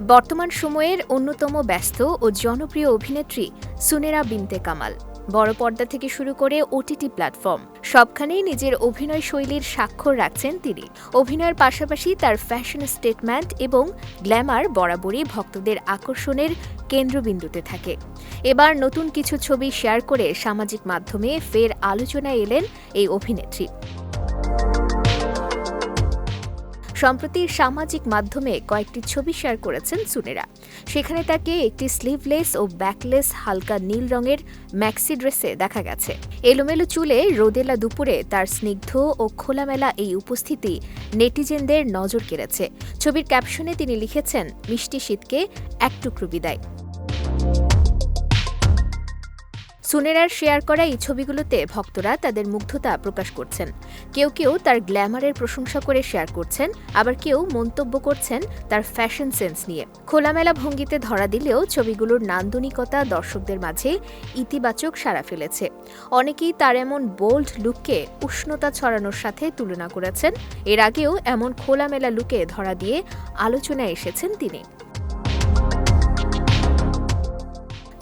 বর্তমান সময়ের অন্যতম ব্যস্ত ও জনপ্রিয় অভিনেত্রী সুনেরা বিনতে কামাল। বড় পর্দা থেকে শুরু করে ওটিটি প্ল্যাটফর্ম সবখানেই নিজের অভিনয় শৈলীর স্বাক্ষর রাখছেন তিনি। অভিনয়ের পাশাপাশি তার ফ্যাশন স্টেটমেন্ট এবং গ্ল্যামার বরাবরই ভক্তদের আকর্ষণের কেন্দ্রবিন্দুতে থাকে। এবার নতুন কিছু ছবি শেয়ার করে সামাজিক মাধ্যমে ফের আলোচনায় এলেন এই অভিনেত্রী। সম্প্রতি সামাজিক মাধ্যমে কয়েকটি ছবি শেয়ার করেছেন সুনেরা। সেখানে তাকে একটি স্লিভলেস ও ব্যাকলেস হালকা নীল রঙের ম্যাক্সি ড্রেসে দেখা গেছে। এলোমেলো চুলে রোদেলা দুপুরে তার স্নিগ্ধ ও খোলামেলা এই উপস্থিতি নেটিজেনদের নজর কেড়েছে। ছবির ক্যাপশনে তিনি লিখেছেন, মিষ্টি শীতকে এক টুকরো বিদায়। সুনেরার শেয়ার করা এই ছবিগুলোতে ভক্তরা তাদের মুগ্ধতা প্রকাশ করছেন। কেউ কেউ তার গ্ল্যামারের প্রশংসা করে শেয়ার করছেন, আবার কেউ মন্তব্য করছেন তার ফ্যাশন সেন্স নিয়ে। খোলামেলা ভঙ্গিতে ধরা দিলেও ছবিগুলোর নান্দনিকতা দর্শকদের মাঝে ইতিবাচক সাড়া ফেলেছে। অনেকেই তার এমন বোল্ড লুককে উষ্ণতা ছড়ানোর সাথে তুলনা করেছেন। এর আগেও এমন খোলামেলা লুকে ধরা দিয়ে আলোচনায় এসেছেন তিনি।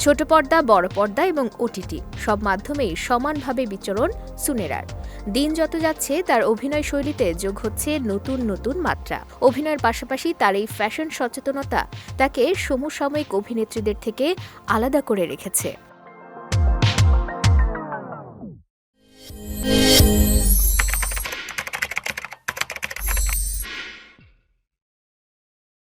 ছোট পর্দা, বড় পর্দা এবং ওটিটি সব মাধ্যমেই সমানভাবে বিচরণ সুনেরার। দিন যত যাচ্ছে, তার অভিনয় শৈলীতে যোগ হচ্ছে নতুন নতুন মাত্রা। অভিনয়ের পাশাপাশি তার এই ফ্যাশন সচেতনতা তাকে সমসাময়িক অভিনেত্রীদের থেকে আলাদা করে রেখেছে।